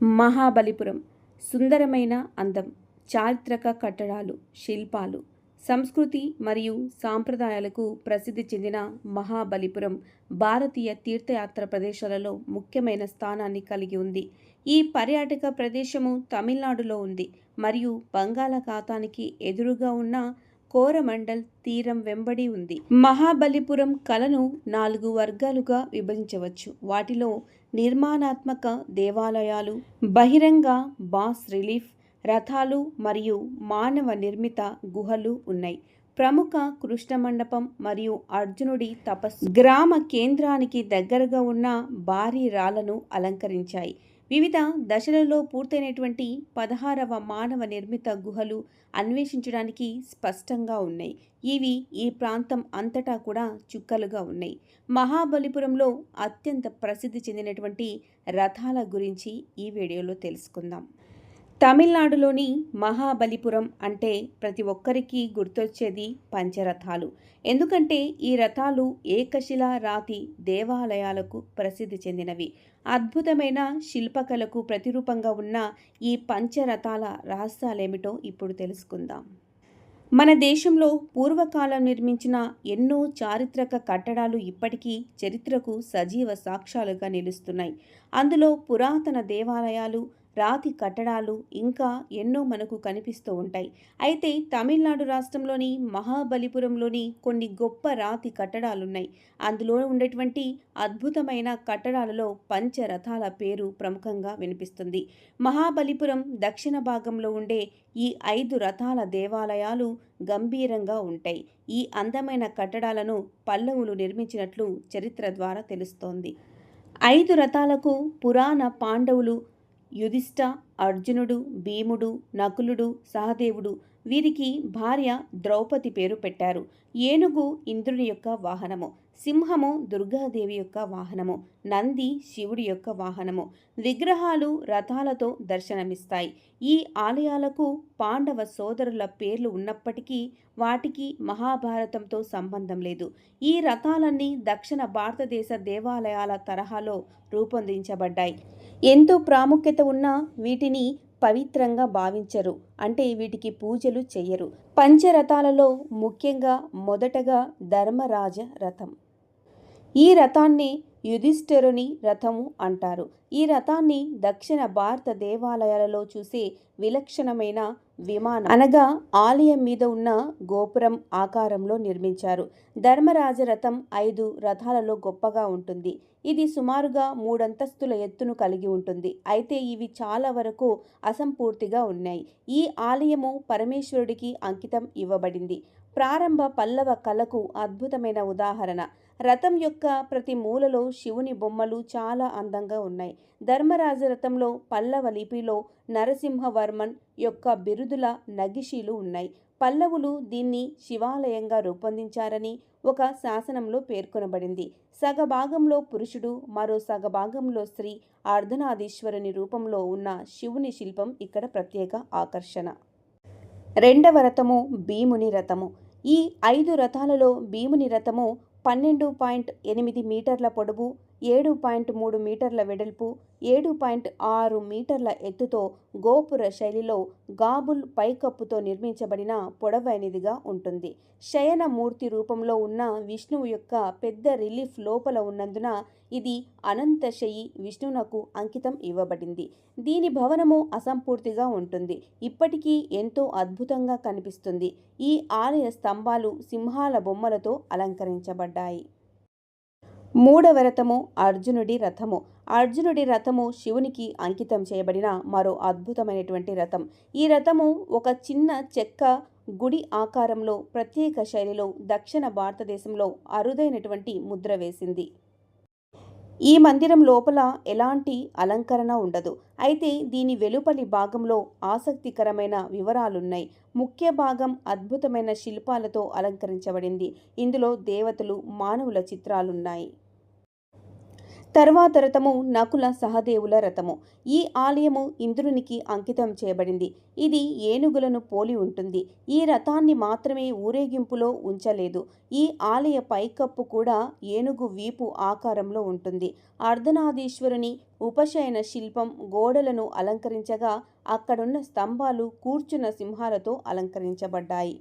మహాబలిపురం. సుందరమైన అందం చారిత్రక కట్టడాలు శిల్పాలు సంస్కృతి మరియు సాంప్రదాయాలకు ప్రసిద్ధి చెందిన మహాబలిపురం భారతీయ తీర్థయాత్ర ప్రదేశాలలో ముఖ్యమైన స్థానాన్ని కలిగి ఉంది. ఈ పర్యాటక ప్రదేశము తమిళనాడులో ఉంది మరియు బంగాళాఖాతానికి ఎదురుగా ఉన్న కోరమండల్ తీరం వెంబడి ఉంది. మహాబలిపురం కళను నాలుగు వర్గాలుగా విభజించవచ్చు. వాటిలో నిర్మాణాత్మక దేవాలయాలు బహిరంగ బాస్ రిలీఫ్ రథాలు మరియు మానవ నిర్మిత గుహలు ఉన్నాయి. ప్రముఖ కృష్ణ మండపం మరియు అర్జునుడి తపస్సు గ్రామ కేంద్రానికి దగ్గరగా ఉన్న భారీ రాళ్ళను అలంకరించాయి. వివిధ దశలలో పూర్తయినటువంటి పదహారవ మానవ నిర్మిత గుహలు అన్వేషించడానికి స్పష్టంగా ఉన్నాయి. ఇవి ఈ ప్రాంతం అంతటా కూడా చుక్కలుగా ఉన్నాయి. మహాబలిపురంలో అత్యంత ప్రసిద్ధి చెందినటువంటి రథాల గురించి ఈ వీడియోలో తెలుసుకుందాం. తమిళనాడులోని మహాబలిపురం అంటే ప్రతి ఒక్కరికి గుర్తొచ్చేది పంచరథాలు. ఎందుకంటే ఈ రథాలు ఏకశిలా రాతి దేవాలయాలకు ప్రసిద్ధి చెందినవి. అద్భుతమైన శిల్పకళకు ప్రతిరూపంగా ఉన్న ఈ పంచరథాల రహస్యాలేమిటో ఇప్పుడు తెలుసుకుందాం. మన దేశంలో పూర్వకాలం నిర్మించిన ఎన్నో చారిత్రక కట్టడాలు ఇప్పటికీ చరిత్రకు సజీవ సాక్ష్యాలుగా నిలుస్తున్నాయి. అందులో పురాతన దేవాలయాలు రాతి కట్టడాలు ఇంకా ఎన్నో మనకు కనిపిస్తూ ఉంటాయి. అయితే తమిళనాడు రాష్ట్రంలోని మహాబలిపురంలోని కొన్ని గొప్ప రాతి కట్టడాలున్నాయి. అందులో ఉండేటువంటి అద్భుతమైన కట్టడాలలో పంచరథాల పేరు ప్రముఖంగా వినిపిస్తుంది. మహాబలిపురం దక్షిణ భాగంలో ఉండే ఈ ఐదు రథాల దేవాలయాలు గంభీరంగా ఉంటాయి. ఈ అందమైన కట్టడాలను పల్లవులు నిర్మించినట్లు చరిత్ర ద్వారా తెలుస్తోంది. ఐదు రథాలకు పురాణ పాండవులు యుధిష్ట అర్జునుడు భీముడు నకులుడు సహదేవుడు వీరికి భార్య ద్రౌపది పేరు పెట్టారు. ఏనుగు ఇంద్రుని యొక్క వాహనము సింహము దుర్గాదేవి యొక్క వాహనము నంది శివుడి యొక్క వాహనము. విగ్రహాలు రథాలతో దర్శనమిస్తాయి. ఈ ఆలయాలకు పాండవ సోదరుల పేర్లు ఉన్నప్పటికీ వాటికి మహాభారతంతో సంబంధం లేదు. ఈ రథాలన్నీ దక్షిణ భారతదేశ దేవాలయాల తరహాలో రూపొందించబడ్డాయి. ఎంతో ప్రాముఖ్యత ఉన్న వీటిని పవిత్రంగా భావించరు. అంటే వీటికి పూజలు చెయ్యరు. పంచరథాలలో ముఖ్యంగా మొదటగా ధర్మరాజ రథం. ఈ రథాన్ని యుధిష్ఠరుని రథము అంటారు. ఈ రథాన్ని దక్షిణ భారత దేవాలయాలలో చూసే విలక్షణమైన విమానం. అనగా ఆలయం మీద ఉన్న గోపురం ఆకారంలో నిర్మించారు. ధర్మరాజ రథం ఐదు రథాలలో గొప్పగా ఉంటుంది. ఇది సుమారుగా మూడంతస్తుల ఎత్తును కలిగి ఉంటుంది. అయితే ఇవి చాలా వరకు అసంపూర్తిగా ఉన్నాయి. ఈ ఆలయము పరమేశ్వరుడికి అంకితం ఇవ్వబడింది. ప్రారంభ పల్లవ కళకు అద్భుతమైన ఉదాహరణ. రథం యొక్క ప్రతి మూలలో శివుని బొమ్మలు చాలా అందంగా ఉన్నాయి. ధర్మరాజ రథంలో పల్లవ లిపిలో నరసింహవర్మన్ యొక్క బిరుదుల నగిషీలు ఉన్నాయి. పల్లవులు దీన్ని శివాలయంగా రూపొందించారని ఒక శాసనంలో పేర్కొనబడింది. సగభాగంలో పురుషుడు మరో సగభాగంలో స్త్రీ అర్ధనాదీశ్వరుని రూపంలో ఉన్న శివుని శిల్పం ఇక్కడ ప్రత్యేక ఆకర్షణ. రెండవ రథము భీముని రథము. ఈ ఐదు రథాలలో భీముని రథము పన్నెండు పాయింట్ ఎనిమిది మీటర్ల పొడవు ఏడు పాయింట్ మూడు మీటర్ల వెడల్పు ఏడు పాయింట్ ఆరు మీటర్ల ఎత్తుతో గోపుర శైలిలో గాబుల్ పైకప్పుతో నిర్మించబడిన పొడవైనదిగా ఉంటుంది. శయన మూర్తి రూపంలో ఉన్న విష్ణువు యొక్క పెద్ద రిలీఫ్ లోపల ఉన్నందున ఇది అనంతశయి విష్ణువునకు అంకితం ఇవ్వబడింది. దీని భవనము అసంపూర్తిగా ఉంటుంది. ఇప్పటికీ ఎంతో అద్భుతంగా కనిపిస్తుంది. ఈ ఆలయ స్తంభాలు సింహాల బొమ్మలతో అలంకరించబడ్డాయి. మూడవ రథము అర్జునుడి రథము. అర్జునుడి రథము శివునికి అంకితం చేయబడిన మరో అద్భుతమైనటువంటి రథం. ఈ రథము ఒక చిన్న చెక్క గుడి ఆకారంలో ప్రత్యేక శైలిలో దక్షిణ భారతదేశంలో అరుదైనటువంటి ముద్ర వేసింది. ఈ మందిరం లోపల ఎలాంటి అలంకరణ ఉండదు. అయితే దీని వెలుపలి భాగంలో ఆసక్తికరమైన వివరాలున్నాయి. ముఖ్య భాగం అద్భుతమైన శిల్పాలతో అలంకరించబడింది. ఇందులో దేవతలు మానవుల చిత్రాలున్నాయి. తర్వాత రథము నకుల సహదేవుల రథము. ఈ ఆలయము ఇంద్రునికి అంకితం చేయబడింది. ఇది ఏనుగులను పోలి ఉంటుంది. ఈ రథాన్ని మాత్రమే ఊరేగింపులో ఉంచలేదు. ఈ ఆలయ పైకప్పు కూడా ఏనుగు వీపు ఆకారంలో ఉంటుంది. అర్ధనాదీశ్వరుని ఉపశయన శిల్పం గోడలను అలంకరించగా అక్కడున్న స్తంభాలు కూర్చున్న సింహాలతో అలంకరించబడ్డాయి.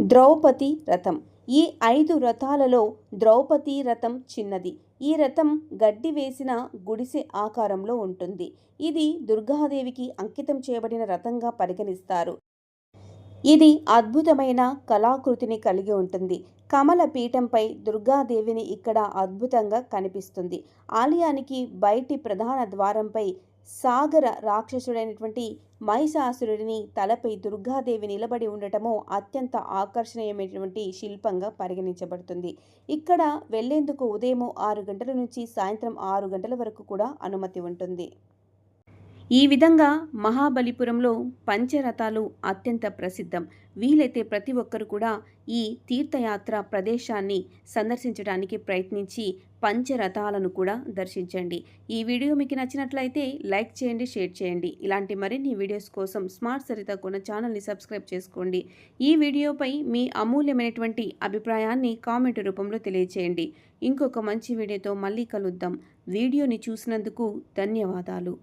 ద్రౌపది రథం. ఈ ఐదు రథాలలో ద్రౌపది రథం చిన్నది. ఈ రథం గడ్డి వేసిన గుడిసె ఆకారంలో ఉంటుంది. ఇది దుర్గాదేవికి అంకితం చేయబడిన రథంగా పరిగణిస్తారు. ఇది అద్భుతమైన కళాకృతిని కలిగి ఉంటుంది. కమల పీఠంపై దుర్గాదేవిని ఇక్కడ అద్భుతంగా కనిపిస్తుంది. ఆలయానికి బయటి ప్రధాన ద్వారంపై సాగర రాక్షసుడైనటువంటి మహిషాసురుడిని తలపై దుర్గాదేవి నిలబడి ఉండటము అత్యంత ఆకర్షణీయమైనటువంటి శిల్పంగా పరిగణించబడుతుంది. ఇక్కడ వెళ్ళేందుకు ఉదయం ఆరు గంటల నుంచి సాయంత్రం ఆరు గంటల వరకు కూడా అనుమతి ఉంటుంది. ఈ విధంగా మహాబలిపురంలో పంచరథాలు అత్యంత ప్రసిద్ధం. వీలైతే ప్రతి ఒక్కరు కూడా ఈ తీర్థయాత్ర ప్రదేశాన్ని సందర్శించడానికి ప్రయత్నించి పంచరథాలను కూడా దర్శించండి. ఈ వీడియో మీకు నచ్చినట్లయితే లైక్ చేయండి షేర్ చేయండి. ఇలాంటి మరిన్ని వీడియోస్ కోసం స్మార్ట్ సరిత కొన్న ఛానల్ని సబ్స్క్రైబ్ చేసుకోండి. ఈ వీడియోపై మీ అమూల్యమైనటువంటి అభిప్రాయాన్ని కామెంట్ రూపంలో తెలియచేయండి. ఇంకొక మంచి వీడియోతో మళ్ళీ కలుద్దాం. వీడియోని చూసినందుకు ధన్యవాదాలు.